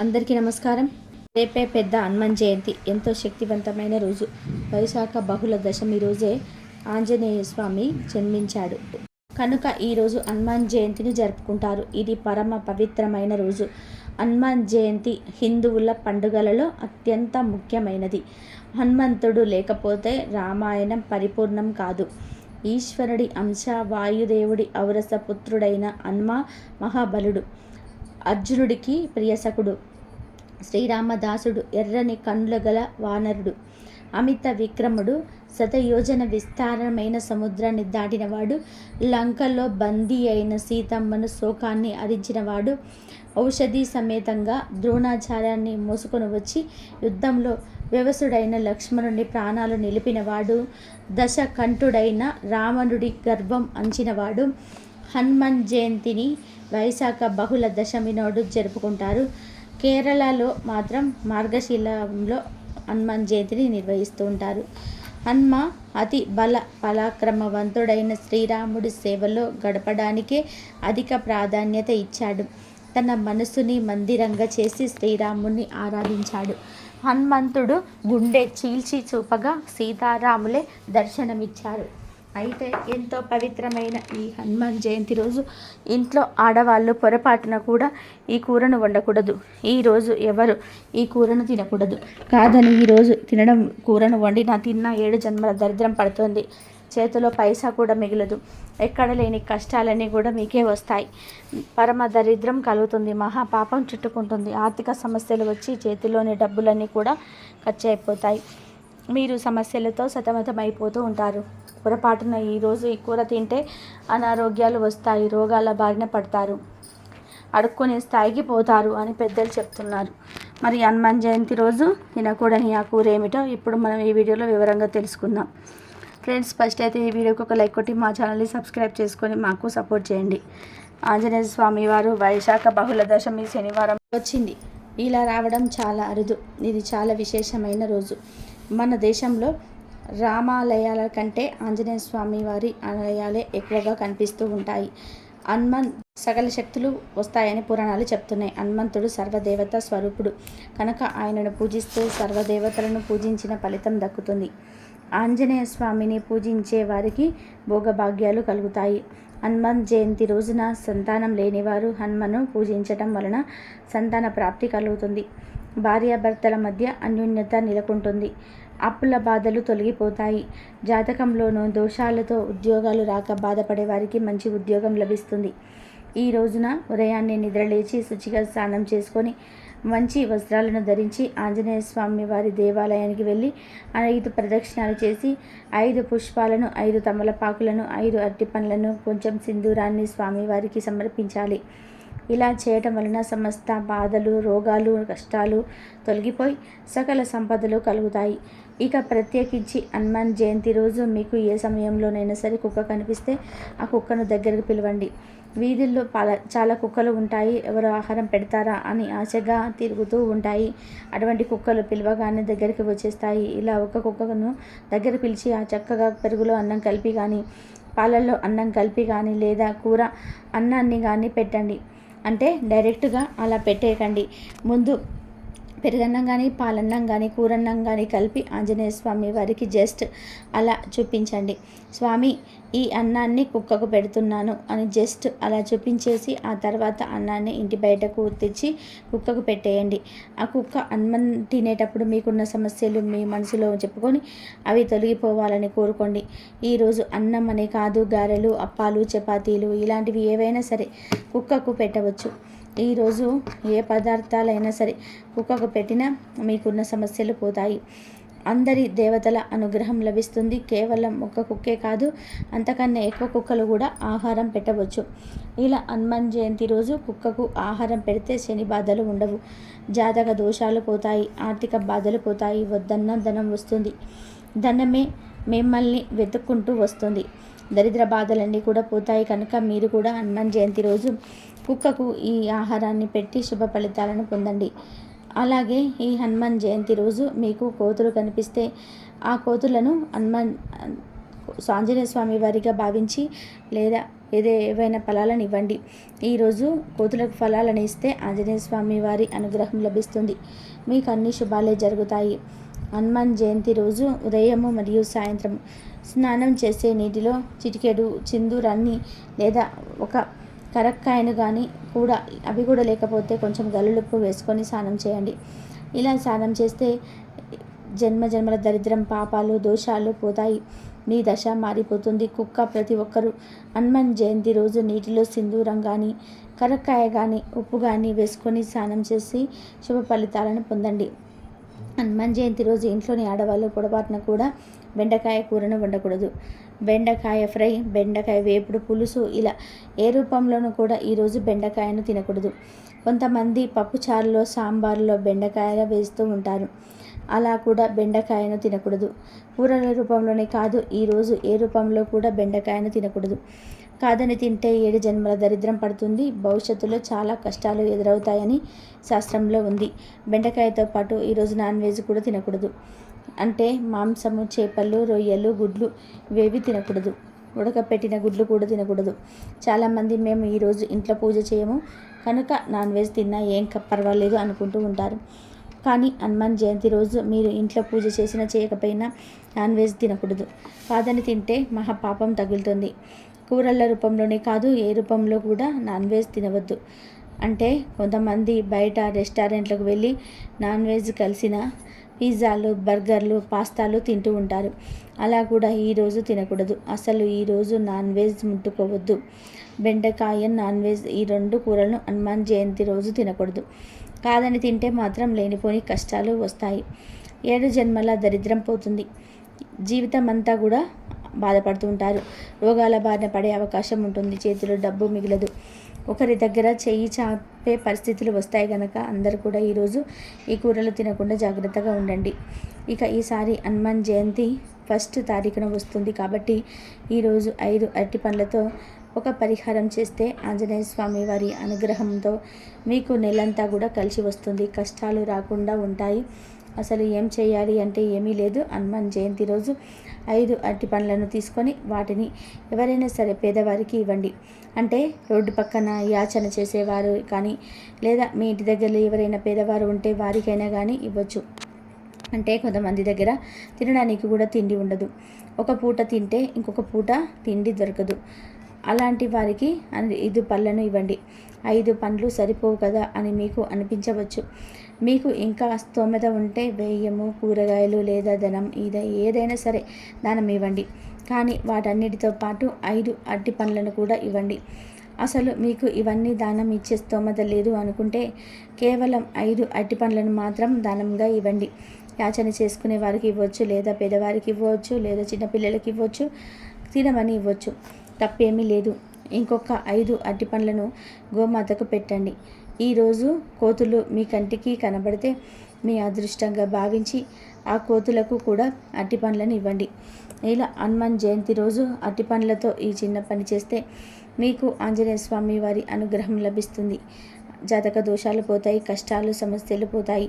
అందరికీ నమస్కారం. రేపే పెద్ద హనుమాన్ జయంతి. ఎంతో శక్తివంతమైన రోజు. వైశాఖ బహుళ దశమి రోజే ఆంజనేయ స్వామి జన్మించాడు. కనుక ఈరోజు హనుమాన్ జయంతిని జరుపుకుంటారు. ఇది పరమ పవిత్రమైన రోజు. హనుమాన్ జయంతి హిందువుల పండుగలలో అత్యంత ముఖ్యమైనది. హనుమంతుడు లేకపోతే రామాయణం పరిపూర్ణం కాదు. ఈశ్వరుడి అంశ వాయుదేవుడి ఔరస పుత్రుడైన హనుమ మహాబలుడు. అర్జునుడికి ప్రియసకుడు. శ్రీరామదాసుడు ఎర్రని కండ్ల గల వానరుడు. అమిత విక్రముడు శతయోజన విస్తారమైన సముద్రాన్ని దాటినవాడు. లంకలో బందీ అయిన సీతమ్మను శోకాన్ని అరించినవాడు. ఔషధి సమేతంగా ద్రోణాచార్యాన్ని మోసుకొని వచ్చి యుద్ధంలో వ్యవసుడైన లక్ష్మణుని ప్రాణాలు నిలిపినవాడు. దశకంఠుడైన రావణుడి గర్భం అంచినవాడు. హనుమాన్ జయంతిని వైశాఖ బహుళ దశమి నాడు జరుపుకుంటారు. కేరళలో మాత్రం మార్గశిలంలో హనుమాన్ జయంతిని నిర్వహిస్తూ ఉంటారు. హనుమ అతి బల పరాక్రమవంతుడైన శ్రీరాముడి సేవలో గడపడానికే అధిక ప్రాధాన్యత ఇచ్చాడు. తన మనసుని మందిరంగా చేసి శ్రీరాముని ఆరాధించాడు. హనుమంతుడు గుండె చీల్చి చూపగా సీతారాములే దర్శనమిచ్చారు. అయితే ఎంతో పవిత్రమైన ఈ హనుమాన్ జయంతి రోజు ఇంట్లో ఆడవాళ్ళు పొరపాటున కూడా ఈ కూరను వండకూడదు. ఈరోజు ఎవరు ఈ కూరను తినకూడదు. కాదని ఈరోజు తినడం కూరను వండినా తిన్నా ఏడు జన్మల దరిద్రం పడుతుంది. చేతిలో పైసా కూడా మిగలదు. ఎక్కడ లేని కష్టాలన్నీ కూడా మీకే వస్తాయి. పరమ దరిద్రం కలుగుతుంది. మహాపాపం చుట్టుకుంటుంది. ఆర్థిక సమస్యలు వచ్చి చేతిలోని డబ్బులన్నీ కూడా ఖర్చు అయిపోతాయి. మీరు సమస్యలతో సతమతమైపోతూ ఉంటారు. పొరపాటున ఈరోజు ఈ కూర తింటే అనారోగ్యాలు వస్తాయి రోగాల బారిన పడతారు. అడుక్కునే స్థాయికి పోతారు అని పెద్దలు చెప్తున్నారు. మరి హనుమాన్ జయంతి రోజు తినకూడని ఆ కూర ఏమిటో ఇప్పుడు మనం ఈ వీడియోలో వివరంగా తెలుసుకుందాం. ఫ్రెండ్స్ ఫస్ట్ అయితే ఈ వీడియోకి ఒక లైక్ కొట్టి మా ఛానల్ని సబ్స్క్రైబ్ చేసుకొని మాకు సపోర్ట్ చేయండి. ఆంజనేయ స్వామి వారు వైశాఖ బహుళ దశమి శనివారం వచ్చింది. ఇలా రావడం చాలా అరుదు. ఇది చాలా విశేషమైన రోజు. మన దేశంలో రామాలయాల కంటే ఆంజనేయ స్వామి వారి ఆలయాలే ఎక్కువగా కనిపిస్తూ ఉంటాయి. హనుమన్ సకల శక్తులు వస్తాయని పురాణాలు చెప్తున్నాయి. హనుమంతుడు సర్వదేవత స్వరూపుడు. కనుక ఆయనను పూజిస్తే సర్వదేవతలను పూజించిన ఫలితం దక్కుతుంది. ఆంజనేయ స్వామిని పూజించే వారికి భోగభాగ్యాలు కలుగుతాయి. హనుమాన్ జయంతి రోజున సంతానం లేనివారు హనుమను పూజించటం వలన సంతాన ప్రాప్తి కలుగుతుంది. భార్యాభర్తల మధ్య అన్యోన్యత నెలకొంటుంది. అప్పుల బాధలు తొలగిపోతాయి. జాతకంలోనూ దోషాలతో ఉద్యోగాలు రాక బాధపడే వారికి మంచి ఉద్యోగం లభిస్తుంది. ఈ రోజున ఉదయాన్నే నిద్రలేచి శుచిగా స్నానం చేసుకొని మంచి వస్త్రాలను ధరించి ఆంజనేయ స్వామి వారి దేవాలయానికి వెళ్ళి ఐదు ప్రదక్షిణాలు చేసి ఐదు పుష్పాలను ఐదు తమలపాకులను ఐదు అరటి పండ్లను కొంచెం సింధూరాన్ని స్వామివారికి సమర్పించాలి. ఇలా చేయటం వలన సమస్త బాధలు రోగాలు కష్టాలు తొలగిపోయి సకల సంపదలు కలుగుతాయి. ఇక ప్రత్యేకించి హనుమాన్ జయంతి రోజు మీకు ఏ సమయంలోనైనా సరే కుక్క కనిపిస్తే ఆ కుక్కను దగ్గరకు పిలవండి. వీధుల్లో పాల చాలా కుక్కలు ఉంటాయి. ఎవరు ఆహారం పెడతారా అని ఆశగా తిరుగుతూ ఉంటాయి. అటువంటి కుక్కలు పిలవగానే దగ్గరికి వచ్చేస్తాయి. ఇలా ఒక కుక్కను దగ్గర పిలిచి ఆ చక్కగా పెరుగులో అన్నం కలిపి కానీ పాలల్లో అన్నం కలిపి కానీ లేదా కూర అన్నాన్ని కానీ పెట్టండి. అంటే డైరెక్ట్గా అలా పెట్టేయకండి. ముందు పెరుగన్నం కానీ పాలన్నం కానీ కూరన్నం కానీ కలిపి ఆంజనేయ స్వామి వారికి జస్ట్ అలా చూపించండి. స్వామి ఈ అన్నాన్ని కుక్కకు పెడుతున్నాను అని జస్ట్ అలా చూపించేసి ఆ తర్వాత అన్నాన్ని ఇంటి బయటకు తెచ్చి కుక్కకు పెట్టేయండి. ఆ కుక్క అన్నం తినేటప్పుడు మీకున్న సమస్యలు మీ మనసులో చెప్పుకొని అవి తొలగిపోవాలని కోరుకోండి. ఈరోజు అన్నం అనే కాదు గారెలు అప్పాలు చపాతీలు ఇలాంటివి ఏవైనా సరే కుక్కకు పెట్టవచ్చు. ఈరోజు ఏ పదార్థాలైనా సరే కుక్కకు పెట్టినా మీకున్న సమస్యలు పోతాయి. అందరి దేవతల అనుగ్రహం లభిస్తుంది. కేవలం ఒక్క కుక్కే కాదు అంతకన్నా ఎక్కువ కుక్కలు కూడా ఆహారం పెట్టవచ్చు. ఇలా హనుమాన్ జయంతి రోజు కుక్కకు ఆహారం పెడితే శని బాధలు ఉండవు. జాతక దోషాలు పోతాయి ఆర్థిక బాధలు పోతాయి వద్దన్న ధనం వస్తుంది. ధనమే మిమ్మల్ని వెతుక్కుంటూ వస్తుంది. దరిద్ర బాధలన్నీ కూడా పోతాయి. కనుక మీరు కూడా హనుమాన్ జయంతి రోజు కుక్కకు ఈ ఆహారాన్ని పెట్టి శుభ ఫలితాలను పొందండి. అలాగే ఈ హనుమాన్ జయంతి రోజు మీకు కోతులు కనిపిస్తే ఆ కోతులను హనుమాన్ ఆంజనేయ స్వామి వారిగా భావించి లేదా ఏదే ఏవైనా ఫలాలను ఇవ్వండి. ఈరోజు కోతులకు ఫలాలను ఇస్తే ఆంజనేయ స్వామి వారి అనుగ్రహం లభిస్తుంది. మీకు అన్ని శుభాలే జరుగుతాయి. హనుమాన్ జయంతి రోజు ఉదయము మరియు సాయంత్రం స్నానం చేసే నీటిలో చిటికెడు చిందూరాన్ని లేదా ఒక కరక్కాయను కానీ కూడా అవి కూడా లేకపోతే కొంచెం గల్లులుప్పు వేసుకొని స్నానం చేయండి. ఇలా స్నానం చేస్తే జన్మ జన్మల దరిద్రం పాపాలు దోషాలు పోతాయి. నీ దశ మారిపోతుంది. కుక్క ప్రతి ఒక్కరూ హనుమాన్ జయంతి రోజు నీటిలో సింధూరం కానీ కరక్కాయ కానీ ఉప్పు కానీ వేసుకొని స్నానం చేసి శుభ ఫలితాలను పొందండి. హనుమాన్ జయంతి రోజు ఇంట్లోని ఆడవాళ్ళు పొడపాటున కూడా బెండకాయ కూరను వండకూడదు. బెండకాయ ఫ్రై బెండకాయ వేపుడు పులుసు ఇలా ఏ రూపంలోనూ కూడా ఈరోజు బెండకాయను తినకూడదు. కొంతమంది పప్పుచారులో సాంబార్లో బెండకాయ వేస్తూ ఉంటారు. అలా కూడా బెండకాయను తినకూడదు. కూరల రూపంలోనే కాదు ఈరోజు ఏ రూపంలో కూడా బెండకాయను తినకూడదు. కాదని తింటే ఏడు జన్మల దరిద్రం పడుతుంది. భవిష్యత్తులో చాలా కష్టాలు ఎదురవుతాయని శాస్త్రంలో ఉంది. బెండకాయతో పాటు ఈరోజు నాన్ వెజ్ కూడా తినకూడదు. అంటే మాంసము చేపలు రొయ్యలు గుడ్లు ఇవేవి తినకూడదు. ఉడకపెట్టిన గుడ్లు కూడా తినకూడదు. చాలామంది మేము ఈరోజు ఇంట్లో పూజ చేయము. కనుక నాన్ వెజ్ తిన్నా ఏం పర్వాలేదు అనుకుంటూ ఉంటారు. కానీ హనుమాన్ జయంతి రోజు మీరు ఇంట్లో పూజ చేసినా చేయకపోయినా నాన్ వెజ్ తినకూడదు. కాదని తింటే మహాపాపం తగులుతుంది. కూరల రూపంలోనే కాదు ఏ రూపంలో కూడా నాన్ వెజ్ తినవద్దు. అంటే కొంతమంది బయట రెస్టారెంట్లకు వెళ్ళి నాన్ వెజ్ కలిసిన పిజ్జాలు బర్గర్లు పాస్తాలు తింటూ ఉంటారు. అలా కూడా ఈరోజు తినకూడదు. అసలు ఈరోజు నాన్ వెజ్ ముట్టుకోవద్దు. బెండకాయ నాన్ వెజ్ ఈ రెండు కూరలను హనుమాన్ జయంతి రోజు తినకూడదు. కాదని తింటే మాత్రం లేనిపోని కష్టాలు వస్తాయి. ఏడు జన్మల దరిద్రం పోతుంది. జీవితం అంతా కూడా బాధపడుతూ ఉంటారు. రోగాల బారిన పడే అవకాశం ఉంటుంది. చేతిలో డబ్బు మిగలదు. ఒకరి దగ్గర చెయ్యి చాపే పరిస్థితులు వస్తాయి కనుక అందరు కూడా ఈరోజు ఈ కూరలు తినకుండా జాగ్రత్తగా ఉండండి. ఇక ఈసారి హనుమాన్ జయంతి ఫస్ట్ తారీఖున వస్తుంది కాబట్టి ఈరోజు ఐదు అరటి పండ్లతో ఒక పరిహారం చేస్తే ఆంజనేయ స్వామి వారి అనుగ్రహంతో మీకు నెలంతా కూడా కలిసి వస్తుంది. కష్టాలు రాకుండా ఉంటాయి. అసలు ఏం చేయాలి అంటే ఏమీ లేదు. హనుమాన్ జయంతి రోజు ఐదు అరటి పండ్లను తీసుకొని వాటిని ఎవరైనా సరే పేదవారికి ఇవ్వండి. అంటే రోడ్డు పక్కన యాచన చేసేవారు కానీ లేదా మీ ఇంటి దగ్గరలో ఎవరైనా పేదవారు ఉంటే వారికైనా కానీ ఇవ్వచ్చు. అంటే కొంతమంది దగ్గర తినడానికి కూడా తిండి ఉండదు. ఒక పూట తింటే ఇంకొక పూట తిండి దొరకదు. అలాంటి వారికి ఐదు పళ్ళను ఇవ్వండి. ఐదు పండ్లు సరిపోవు కదా అని మీకు అనిపించవచ్చు. మీకు ఇంకా స్తోమత ఉంటే వేయము కూరగాయలు లేదా ధనం ఇదే ఏదైనా సరే దానం ఇవ్వండి. కానీ వాటన్నిటితో పాటు ఐదు అట్టి పండ్లను కూడా ఇవ్వండి. అసలు మీకు ఇవన్నీ దానం ఇచ్చే స్తోమత లేదు అనుకుంటే కేవలం ఐదు అట్టి పండ్లను మాత్రం దానంగా ఇవ్వండి. యాచన చేసుకునే వారికి ఇవ్వచ్చు లేదా పేదవారికి ఇవ్వచ్చు లేదా చిన్నపిల్లలకి ఇవ్వచ్చు తినమని ఇవ్వచ్చు. తప్పేమీ లేదు. ఇంకొక ఐదు అట్టి పండ్లను గోమాతకు పెట్టండి. ఈరోజు కోతులు మీ కంటికి కనబడితే మీ అదృష్టంగా భావించి ఆ కోతులకు కూడా అట్టి పండ్లను ఇవ్వండి. ఇలా హనుమాన్ జయంతి రోజు అట్టి పండ్లతో ఈ చిన్న పని చేస్తే మీకు ఆంజనేయ స్వామి వారి అనుగ్రహం లభిస్తుంది. జాతక దోషాలు పోతాయి కష్టాలు సమస్యలు పోతాయి.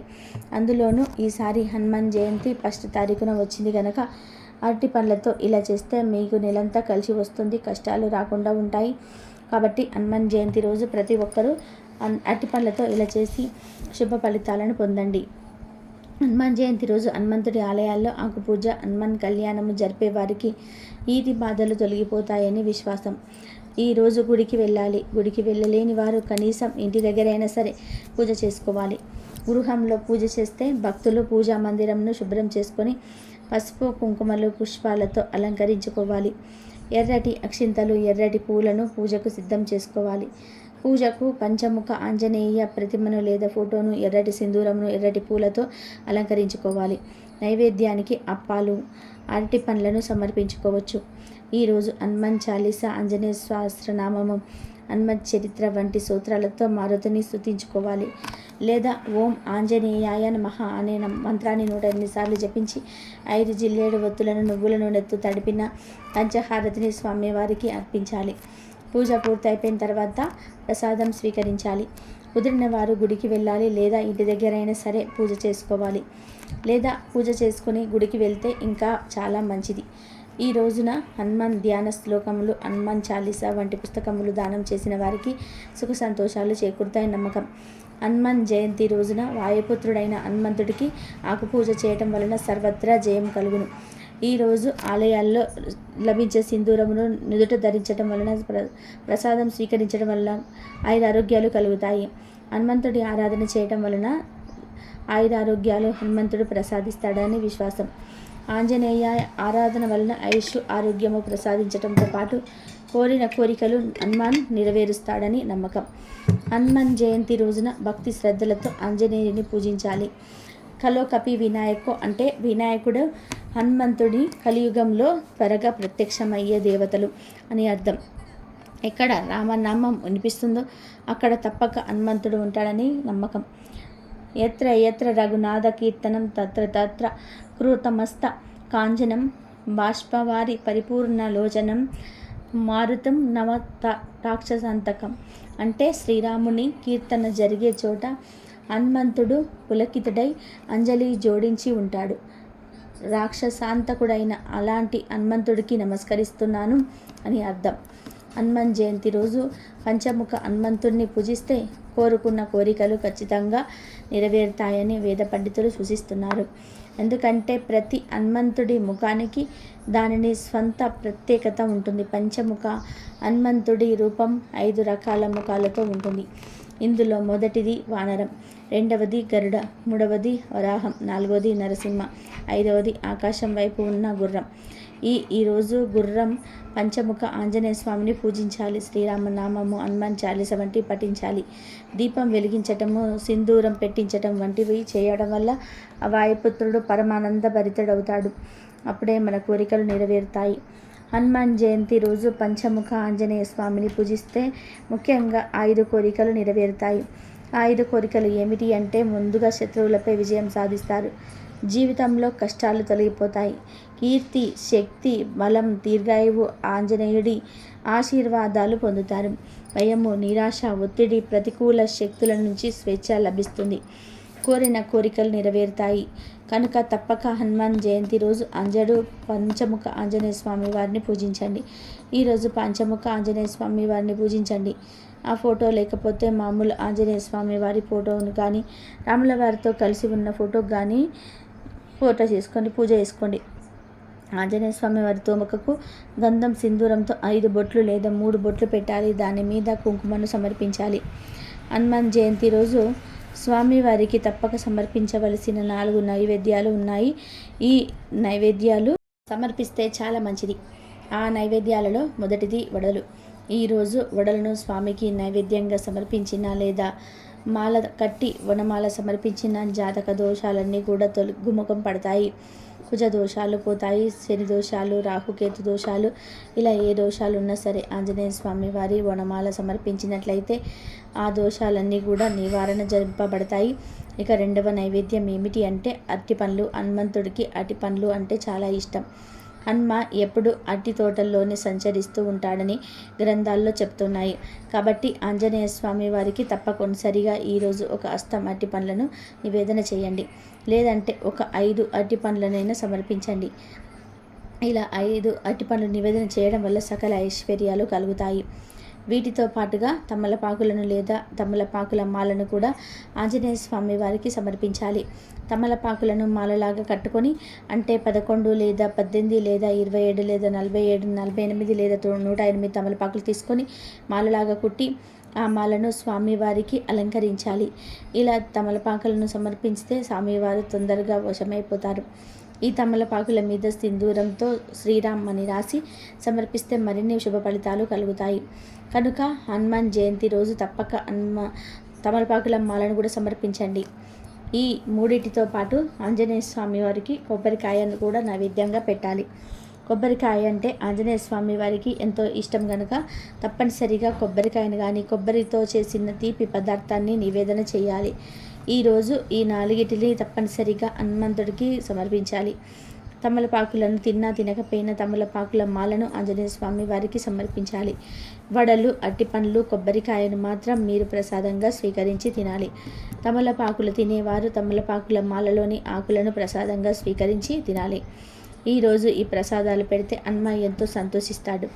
అందులోనూ ఈసారి హనుమాన్ జయంతి ఫస్ట్ తారీఖున వచ్చింది కనుక అరటి పండ్లతో ఇలా చేస్తే మీకు నెలంతా కలిసి వస్తుంది కష్టాలు రాకుండా ఉంటాయి. కాబట్టి హనుమాన్ జయంతి రోజు ప్రతి ఒక్కరూ అరటి పండ్లతో ఇలా చేసి శుభ ఫలితాలను పొందండి. హనుమాన్ జయంతి రోజు హనుమంతుడి ఆలయాల్లో ఆకు పూజ హనుమాన్ కళ్యాణము జరిపే వారికి ఈది బాధలు తొలగిపోతాయని విశ్వాసం. ఈరోజు గుడికి వెళ్ళాలి. గుడికి వెళ్ళలేని వారు కనీసం ఇంటి దగ్గరైనా సరే పూజ చేసుకోవాలి. గృహంలో పూజ చేస్తే భక్తులు పూజా మందిరంను శుభ్రం చేసుకొని పసుపు కుంకుమలు పుష్పాలతో అలంకరించుకోవాలి. ఎర్రటి అక్షింతలు ఎర్రటి పూలను పూజకు సిద్ధం చేసుకోవాలి. పూజకు పంచముఖ ఆంజనేయ ప్రతిమను లేదా ఫోటోను ఎర్రటి సింధూరమును ఎర్రటి పూలతో అలంకరించుకోవాలి. నైవేద్యానికి అప్పాలు అరటి పండ్లను సమర్పించుకోవచ్చు. ఈరోజు హనుమాన్ చాలీస ఆంజనేయ సహస్రనామము హనుమత్ చరిత్ర వంటి సూత్రాలతో మారుతిని స్థుతించుకోవాలి లేదా ఓం ఆంజనేయాయ నమః అనే మంత్రాన్ని నూట ఎనిమిదిసార్లు జపించి ఐదు జిల్లేడు ఒత్తులను నువ్వుల నూనెతో తడిపిన పంచహారతిని స్వామివారికి అర్పించాలి. పూజ పూర్తయిపోయిన తర్వాత ప్రసాదం స్వీకరించాలి. కుదిరిన వారు గుడికి వెళ్ళాలి లేదా ఇంటి దగ్గరైనా సరే పూజ చేసుకోవాలి. లేదా పూజ చేసుకుని గుడికి వెళ్తే ఇంకా చాలా మంచిది. ఈ రోజున హనుమాన్ ధ్యాన శ్లోకములు హనుమాన్ చాలీసా వంటి పుస్తకములు దానం చేసిన వారికి సుఖ సంతోషాలు చేకూరుతాయి నమ్మకం. హనుమాన్ జయంతి రోజున వాయుపుత్రుడైన హనుమంతుడికి ఆకుపూజ చేయటం వలన సర్వత్రా జయం కలుగును. ఈరోజు ఆలయాల్లో లభించే సింధూరమును నుదుట ధరించడం వలన ప్ర ప్రసాదం స్వీకరించడం వలన ఐదు ఆరోగ్యాలు కలుగుతాయి. హనుమంతుడి ఆరాధన చేయటం వలన ఆయుర ఆరోగ్యాలు హనుమంతుడు ప్రసాదిస్తాడని విశ్వాసం. ఆంజనేయ ఆరాధన వలన ఆయుష్ ఆరోగ్యము ప్రసాదించడంతో పాటు కోరిన కోరికలు హనుమాన్ నెరవేరుస్తాడని నమ్మకం. హనుమాన్ జయంతి రోజున భక్తి శ్రద్ధలతో ఆంజనేయుని పూజించాలి. కలోకపి వినాయకు అంటే వినాయకుడు హనుమంతుడి కలియుగంలో త్వరగా ప్రత్యక్షమయ్యే దేవతలు అని అర్థం. ఎక్కడ రామనామం వినిపిస్తుందో అక్కడ తప్పక హనుమంతుడు ఉంటాడని నమ్మకం. ఎత్ర ఎత్ర రఘునాథ కీర్తనం తత్ర తత్ర కృతమస్త కాంచనం బాష్పవారి పరిపూర్ణ లోచనం మారుతం నవ రాక్షసంతకం అంటే శ్రీరాముని కీర్తన జరిగే చోట హనుమంతుడు పులకితుడై అంజలి జోడించి ఉంటాడు. రాక్షసాంతకుడైన అలాంటి హనుమంతుడికి నమస్కరిస్తున్నాను అని అర్థం. హనుమాన్ జయంతి రోజు పంచముఖ హనుమంతుడిని పూజిస్తే కోరుకున్న కోరికలు ఖచ్చితంగా నెరవేరుతాయని వేద పండితులు సూచిస్తున్నారు. ఎందుకంటే ప్రతి హనుమంతుడి ముఖానికి దానిని స్వంత ప్రత్యేకత ఉంటుంది. పంచముఖ హనుమంతుడి రూపం ఐదు రకాల ముఖాలతో ఉంటుంది. ఇందులో మొదటిది వానరం రెండవది గరుడ మూడవది వరాహం నాలుగవది నరసింహ ఐదవది ఆకాశం వైపు ఉన్న గుర్రం. ఈ ఈరోజు గుర్రం పంచముఖ ఆంజనేయ స్వామిని పూజించాలి. శ్రీరామనామము హనుమాన్ చాలీస వంటి పఠించాలి. దీపం వెలిగించటము సింధూరం పెట్టించటం వంటివి చేయడం వల్ల వాయుపుత్రుడు పరమానంద భరితుడవుతాడు. అప్పుడే మన కోరికలు నెరవేరుతాయి. హనుమాన్ జయంతి రోజు పంచముఖ ఆంజనేయ స్వామిని పూజిస్తే ముఖ్యంగా ఐదు కోరికలు నెరవేరుతాయి. ఐదు కోరికలు ఏమిటి అంటే ముందుగా శత్రువులపై విజయం సాధిస్తారు. జీవితంలో కష్టాలు తొలగిపోతాయి. కీర్తి శక్తి బలం దీర్ఘాయువు ఆంజనేయుడి ఆశీర్వాదాలు పొందుతారు. భయము నిరాశ ఒత్తిడి ప్రతికూల శక్తుల నుంచి స్వేచ్ఛ లభిస్తుంది. కోరిన కోరికలు నెరవేరుతాయి. కనుక తప్పక హనుమాన్ జయంతి రోజు అంజడు పంచముఖ ఆంజనేయ స్వామి వారిని పూజించండి. ఈరోజు పంచముఖ ఆంజనేయ స్వామి వారిని పూజించండి. ఆ ఫోటో లేకపోతే మామూలు ఆంజనేయ స్వామి వారి ఫోటోను కానీ రాముల వారితో కలిసి ఉన్న ఫోటో కానీ ఫోటో చేసుకోండి పూజ చేసుకోండి. ఆంజనేయ స్వామి వారి తోమకకు గంధం సింధూరంతో ఐదు బొట్లు లేదా మూడు బొట్లు పెట్టాలి. దాని మీద కుంకుమను సమర్పించాలి. హనుమాన్ జయంతి రోజు స్వామివారికి తప్పక సమర్పించవలసిన నాలుగు నైవేద్యాలు ఉన్నాయి. ఈ నైవేద్యాలు సమర్పిస్తే చాలా మంచిది. ఆ నైవేద్యాలలో మొదటిది వడలు. ఈరోజు వడలను స్వామికి నైవేద్యంగా సమర్పించిన లేదా మాల కట్టి వనమాల సమర్పించిన జాతక దోషాలన్నీ కూడా తొలగుముఖం పడతాయి. కుజ దోషాలు పోతాయి శని దోషాలు రాహుకేతు దోషాలు ఇలా ఏ దోషాలు ఉన్నా సరే ఆంజనేయ స్వామి వారి వనమాల సమర్పించినట్లయితే ఆ దోషాలన్నీ కూడా నివారణ జరపబడతాయి. ఇక రెండవ నైవేద్యం ఏమిటి అంటే అరటి పండ్లు. హనుమంతుడికి అరటి పండ్లు అంటే చాలా ఇష్టం. హన్మ ఎప్పుడు అట్టి తోటల్లోనే సంచరిస్తూ ఉంటాడని గ్రంథాల్లో చెప్తున్నాయి. కాబట్టి ఆంజనేయ స్వామి వారికి తప్పనిసరిగా ఈరోజు ఒక అస్తం అట్టి పండ్లను నివేదన చేయండి. లేదంటే ఒక ఐదు అట్టి పండ్లనైనా సమర్పించండి. ఇలా ఐదు అట్టి పండ్లు నివేదన చేయడం వల్ల సకల ఐశ్వర్యాలు కలుగుతాయి. వీటితో పాటుగా తమలపాకులను లేదా తమలపాకుల మాలను కూడా ఆంజనేయ స్వామి వారికి సమర్పించాలి. తమలపాకులను మాలలాగా కట్టుకొని అంటే పదకొండు లేదా పద్దెనిమిది లేదా ఇరవై ఏడు లేదా నలభై ఏడు నలభై ఎనిమిది లేదా నూట ఎనిమిది తమలపాకులు తీసుకొని మాలలాగా కుట్టి ఆ మాలను స్వామివారికి అలంకరించాలి. ఇలా తమలపాకులను సమర్పిస్తే స్వామివారు తొందరగా వశమైపోతారు. ఈ తమలపాకుల మీద సింధూరంతో శ్రీరామ్ అని రాసి సమర్పిస్తే మరిన్ని శుభ ఫలితాలు కలుగుతాయి. కనుక హనుమాన్ జయంతి రోజు తప్పక హనుమ తమలపాకుల మాలను కూడా సమర్పించండి. ఈ మూడింటితో పాటు ఆంజనేయ స్వామి వారికి కొబ్బరికాయను కూడా నైవేద్యంగా పెట్టాలి. కొబ్బరికాయ అంటే ఆంజనేయ స్వామి వారికి ఎంతో ఇష్టం కనుక తప్పనిసరిగా కొబ్బరికాయను కానీ కొబ్బరితో చేసిన తీపి పదార్థాన్ని నివేదన చేయాలి. ఈరోజు ఈ నాలుగిటిని తప్పనిసరిగా హనుమంతుడికి సమర్పించాలి. తమలపాకులను తిన్నా తినకపోయినా తమలపాకుల మాలను ఆంజనేయ స్వామి వారికి సమర్పించాలి. వడలు అట్టి పండ్లు కొబ్బరికాయను మాత్రం మీరు ప్రసాదంగా స్వీకరించి తినాలి. తమలపాకులు తినేవారు తమలపాకుల మాలలోని ఆకులను ప్రసాదంగా స్వీకరించి తినాలి. ఈరోజు ఈ ప్రసాదాలు పెడితే హనుమ ఎంతో సంతోషిస్తాడు.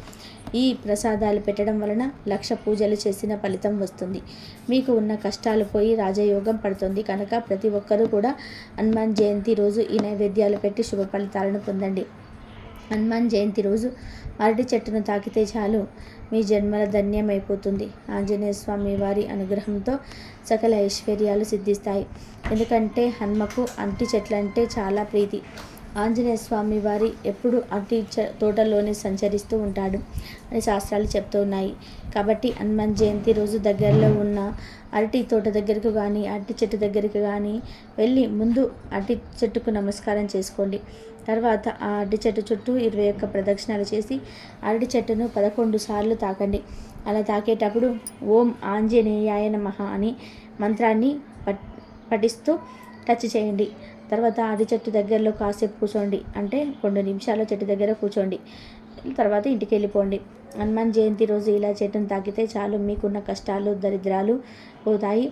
ఈ ప్రసాదాలు పెట్టడం వలన లక్ష పూజలు చేసిన ఫలితం వస్తుంది. మీకు ఉన్న కష్టాలు పోయి రాజయోగం పడుతుంది కనుక ప్రతి ఒక్కరూ కూడా హనుమాన్ జయంతి రోజు ఈ నైవేద్యాలు పెట్టి శుభ ఫలితాలను పొందండి. హనుమాన్ జయంతి రోజు అరటి చెట్టును తాకితే చాలు. మీ జన్మల ధన్యమైపోతుంది ఆంజనేయ స్వామి వారి అనుగ్రహంతో సకల ఐశ్వర్యాలు సిద్ధిస్తాయి. ఎందుకంటే హన్మకు అంటి చెట్లంటే చాలా ప్రీతి. ఆంజనేయ స్వామి వారి ఎప్పుడు అటు తోటలోనే సంచరిస్తూ ఉంటాడు అని శాస్త్రాలు చెప్తూ ఉన్నాయి. కాబట్టి హనుమాన్ జయంతి రోజు దగ్గరలో ఉన్న అరటి తోట దగ్గరకు కానీ అరటి చెట్టు దగ్గరికి కానీ వెళ్ళి ముందు అరటి చెట్టుకు నమస్కారం చేసుకోండి. తర్వాత ఆ అరటి చెట్టు చుట్టూ ఇరవై ఒక్క ప్రదక్షిణాలు చేసి అరటి చెట్టును పదకొండు సార్లు తాకండి. అలా తాకేటప్పుడు ఓం ఆంజనేయాయ నమః అని మంత్రాన్ని పట్ పఠిస్తూ టచ్ చేయండి. తర్వాత అది చెట్టు దగ్గరలో కాసేపు కూర్చోండి. అంటే రెండు నిమిషాలు చెట్టు దగ్గర కూర్చోండి. తర్వాత ఇంటికి వెళ్ళిపోండి హనుమాన్ జయంతి రోజు ఇలా చెట్టును తాకితే చాలు మీకున్న కష్టాలు దరిద్రాలు పోతాయి.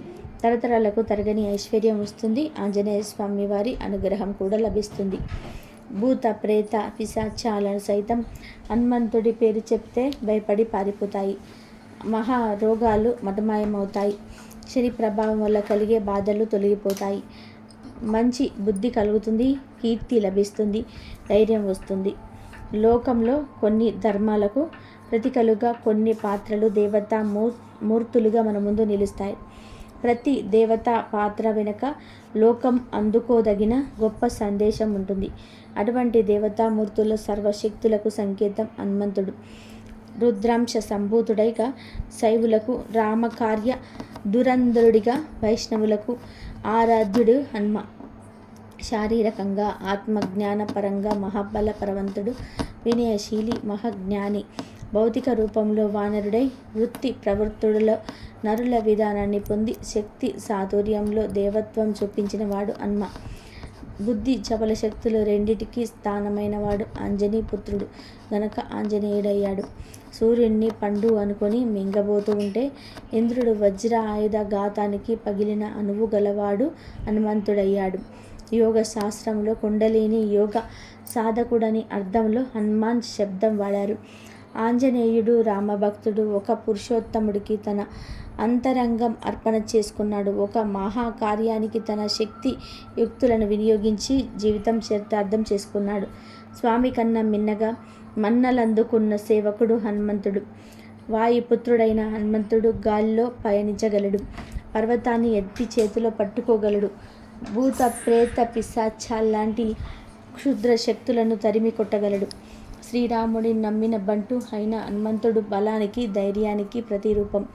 తరతరాలకు తరగని ఐశ్వర్యం వస్తుంది. ఆంజనేయ స్వామి వారి అనుగ్రహం కూడా లభిస్తుంది. భూత ప్రేత పిశాచాలను సైతం హనుమంతుడి పేరు చెప్తే భయపడి పారిపోతాయి. మహా రోగాలు మటమాయమవుతాయి. శని ప్రభావం వల్ల కలిగే బాధలు తొలగిపోతాయి. మంచి బుద్ధి కలుగుతుంది కీర్తి లభిస్తుంది ధైర్యం వస్తుంది. లోకంలో కొన్ని ధర్మాలకు ప్రతికలుగా కొన్ని పాత్రలు దేవతా మూ మూర్తులుగా మన ముందు నిలుస్తాయి. ప్రతి దేవత పాత్ర వెనుక లోకం అందుకోదగిన గొప్ప సందేశం ఉంటుంది. అటువంటి దేవతామూర్తుల సర్వశక్తులకు సంకేతం హనుమంతుడు. రుద్రాంశ సంభూతుడైగా శైవులకు రామకార్య దురంధరుడిగా వైష్ణవులకు ఆరాధ్యుడు హనుమ. శారీరకంగా ఆత్మజ్ఞానపరంగా మహాబలపరవంతుడు వినయశీలి మహాజ్ఞాని. భౌతిక రూపంలో వానరుడై వృత్తి ప్రవృత్తుడులో నరుల విధానాన్ని పొంది శక్తి సాతుర్యంలో దేవత్వం చూపించిన వాడు హనుమ. బుద్ధి చపల శక్తులు రెండిటికీ స్థానమైనవాడు ఆంజనేయ అంజనీ పుత్రుడు. గనక ఆంజనేయుడయ్యాడు. సూర్యుడిని పండు అనుకొని మింగబోతూ ఉంటే ఇంద్రుడు వజ్ర ఆయుధ ఘాతానికి పగిలిన అనువు గలవాడు హనుమంతుడయ్యాడు. యోగ శాస్త్రంలో కుండలిని యోగ సాధకుడని అర్థంలో హనుమాన్ శబ్దం వాడారు. ఆంజనేయుడు రామభక్తుడు ఒక పురుషోత్తముడికి తన అంతరంగం అర్పణ చేసుకున్నాడు. ఒక మహాకార్యానికి తన శక్తి యుక్తులను వినియోగించి జీవితం చరితార్థం చేసుకున్నాడు. స్వామి కన్నా మిన్నగా మన్నలందుకున్న సేవకుడు హనుమంతుడు. వాయుపుత్రుడైన హనుమంతుడు గాలిలో పయనించగలడు. పర్వతాన్ని ఎత్తి చేతిలో పట్టుకోగలడు. భూత ప్రేత పిశాచాల్లాంటి క్షుద్ర శక్తులను తరిమి కొట్టగలడు. శ్రీరాముడిని నమ్మిన బంటు అయిన హనుమంతుడు బలానికి ధైర్యానికి ప్రతిరూపం.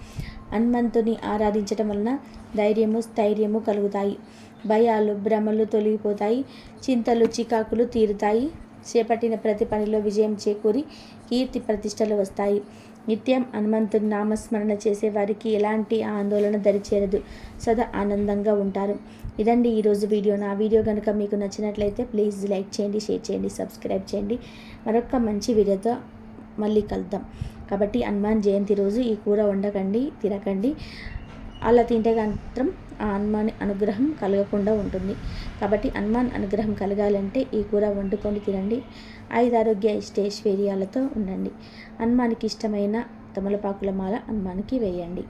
హనుమంతుని ఆరాధించటం వలన ధైర్యము స్థైర్యము కలుగుతాయి. భయాలు భ్రమలు తొలగిపోతాయి. చింతలు చికాకులు తీరుతాయి. చేపట్టిన ప్రతి పనిలో విజయం చేకూరి కీర్తి ప్రతిష్టలు వస్తాయి. నిత్యం హనుమంతుని నామస్మరణ చేసే వారికి ఎలాంటి ఆందోళన దరిచేరదు. సదా ఆనందంగా ఉంటారు. ఇదండి ఈరోజు వీడియో. నా వీడియో కనుక మీకు నచ్చినట్లయితే ప్లీజ్ లైక్ చేయండి షేర్ చేయండి సబ్స్క్రైబ్ చేయండి. మరొక మంచి వీడియోతో మళ్ళీ కలుద్దాం. కాబట్టి హనుమాన్ జయంతి రోజు ఈ కూర వండకండి తినకండి. అలా తింటే మాత్రం ఆ హనుమాన్ అనుగ్రహం కలగకుండా ఉంటుంది. కాబట్టి హనుమాన్ అనుగ్రహం కలగాలంటే ఈ కూర వండుకొని తినండి. ఐదు ఆరోగ్య ఇష్టేశ్వర్యాలతో ఉండండి. హనుమానికి ఇష్టమైన తమలపాకుల మాల హనుమానికి వేయండి.